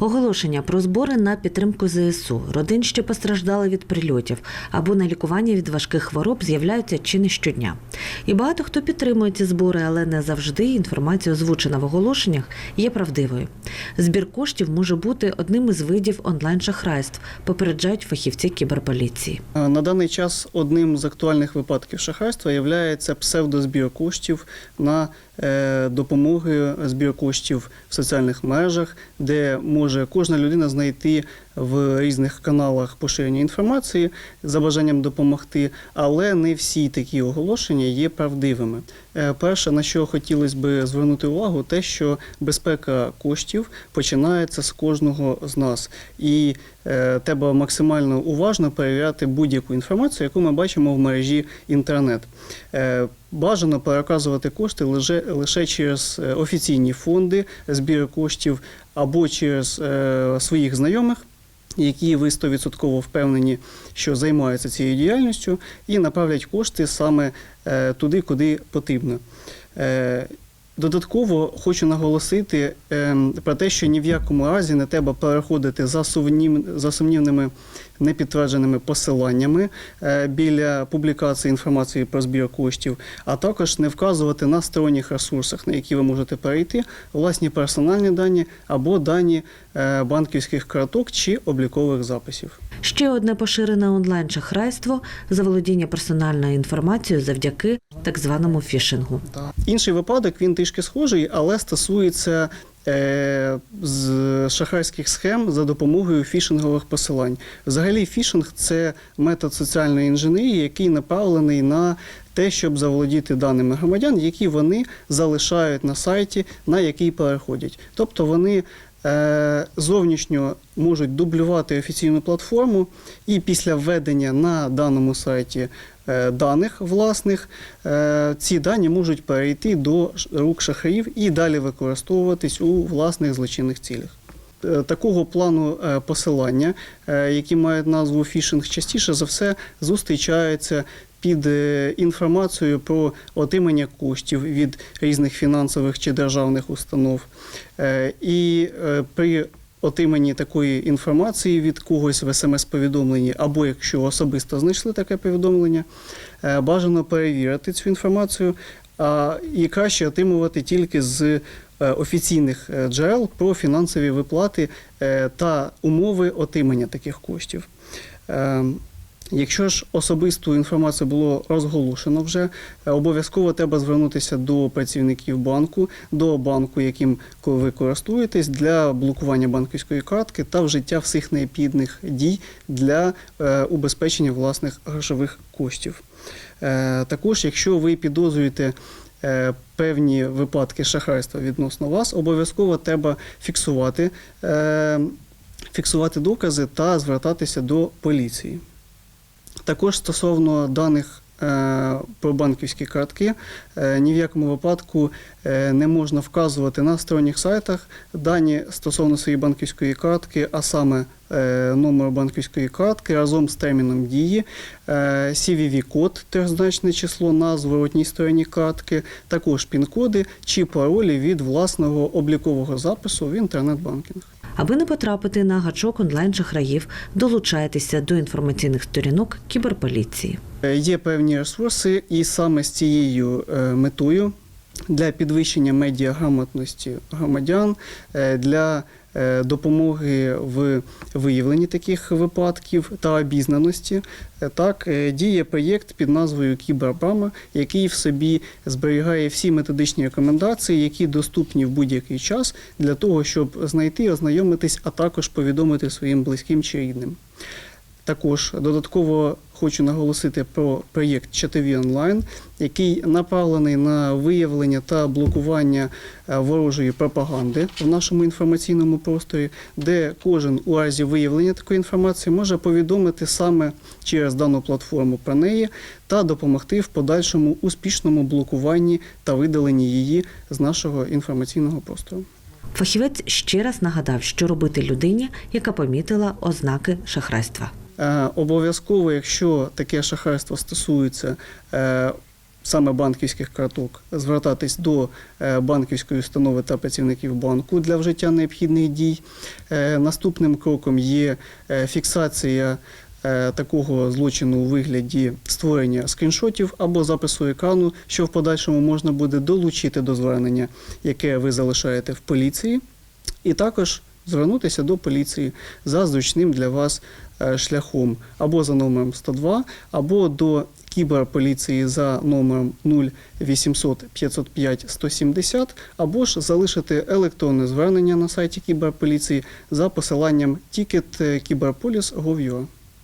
Оголошення про збори на підтримку ЗСУ, родин, що постраждали від прильотів або на лікування від важких хвороб, з'являються чи не щодня. І багато хто підтримує ці збори, але не завжди інформація, озвучена в оголошеннях, є правдивою. Збір коштів може бути одним із видів онлайн-шахрайств, попереджають фахівці кіберполіції. Е, На даний час одним з актуальних випадків шахрайства є псевдозбір коштів на допомоги збір коштів в соціальних мережах, де може кожна людина знайти в різних каналах поширення інформації за бажанням допомогти, але не всі такі оголошення є правдивими. Е, Перше, на що хотілося би звернути увагу, те, що безпека коштів починається з кожного з нас, і е, треба максимально уважно перевіряти будь-яку інформацію, яку ми бачимо в мережі інтернет. Бажано переказувати кошти лише, лише через е, офіційні фонди збір коштів або через е, своїх знайомих які ви 100% впевнені, що займаються цією діяльністю, і направлять кошти саме е, туди, куди потрібно. Додатково хочу наголосити е, про те, що ні в якому разі не треба переходити за, сумнів, за сумнівними непідтвердженими посиланнями е, біля публікації інформації про збір коштів, а також не вказувати на сторонніх ресурсах, на які ви можете перейти власні персональні дані або дані е, банківських карток чи облікових записів. Ще одне поширене онлайн-шахрайство заволодіння персональною інформацією завдяки так званому фішингу. Інший випадок він трішки схожий, але стосується е, з шахрайських схем за допомогою фішингових посилань. Взагалі, фішинг це метод соціальної інженерії, який направлений на те, щоб заволодіти даними громадян, які вони залишають на сайті, на який переходять. Тобто вони зовнішньо можуть дублювати офіційну платформу, і після введення на даному сайті е, даних власних е, ці дані можуть перейти до рук шахраїв і далі використовуватись у власних злочинних цілях. Е, Такого плану е, посилання, е, які мають назву фішинг, частіше за все зустрічаються під е, інформацією про отримання коштів від різних фінансових чи державних установ. Е, І е, при отриманні такої інформації від когось в смс-повідомленні, або якщо особисто знайшли таке повідомлення, бажано перевірити цю інформацію і краще отримувати тільки з офіційних джерел про фінансові виплати та умови отримання таких коштів. Якщо ж особисту інформацію було розголошено вже, е, обов'язково треба звернутися до працівників банку, до банку, яким ви користуєтесь, для блокування банківської картки та вжиття всіх необхідних дій для е, убезпечення власних грошових коштів. Е, Також, якщо ви підозрюєте певні випадки шахрайства відносно вас, обов'язково треба фіксувати, фіксувати докази та звертатися до поліції. Також стосовно даних е, про банківські картки, е, ні в якому випадку е, не можна вказувати на сторонніх сайтах дані стосовно своєї банківської картки, а саме номер банківської картки разом з терміном дії, CVV-код, трьохзначне число на зворотній стороні картки, також пін-коди чи паролі від власного облікового запису в інтернет-банкінг. Аби не потрапити на гачок онлайн-шахраїв, долучайтеся до інформаційних сторінок кіберполіції. Е, Є певні ресурси, і саме з цією е, метою для підвищення медіаграмотності громадян, е, для допомоги в виявленні таких випадків та обізнаності. Е, Так, е, діє проєкт під назвою Кібербрама, який в собі зберігає всі методичні рекомендації, які доступні в будь-який час для того, щоб знайти, ознайомитись, а також повідомити своїм близьким чи рідним. Також додатково хочу наголосити про проєкт Чатові онлайн, який направлений на виявлення та блокування е, ворожої пропаганди в нашому інформаційному просторі, де кожен у разі виявлення такої інформації може повідомити саме через дану платформу про неї та допомогти в подальшому успішному блокуванні та видаленні її з нашого інформаційного простору. Фахівець ще раз нагадав, що робити людині, яка помітила ознаки шахрайства. Е, Обов'язково, якщо таке шахрайство стосується е, саме банківських карток, звертатись до е, банківської установи та працівників банку для вжиття необхідних дій. Наступним кроком є фіксація такого злочину у вигляді створення скріншотів або запису екрану, що в подальшому можна буде долучити до звернення, яке ви залишаєте в поліції, і також звернутися до поліції за зручним для вас е, шляхом або за номером 102, або до кіберполіції за номером 0800 505 170, або ж залишити електронне звернення на сайті кіберполіції за посиланням ticket кіберполіс.gov.ua.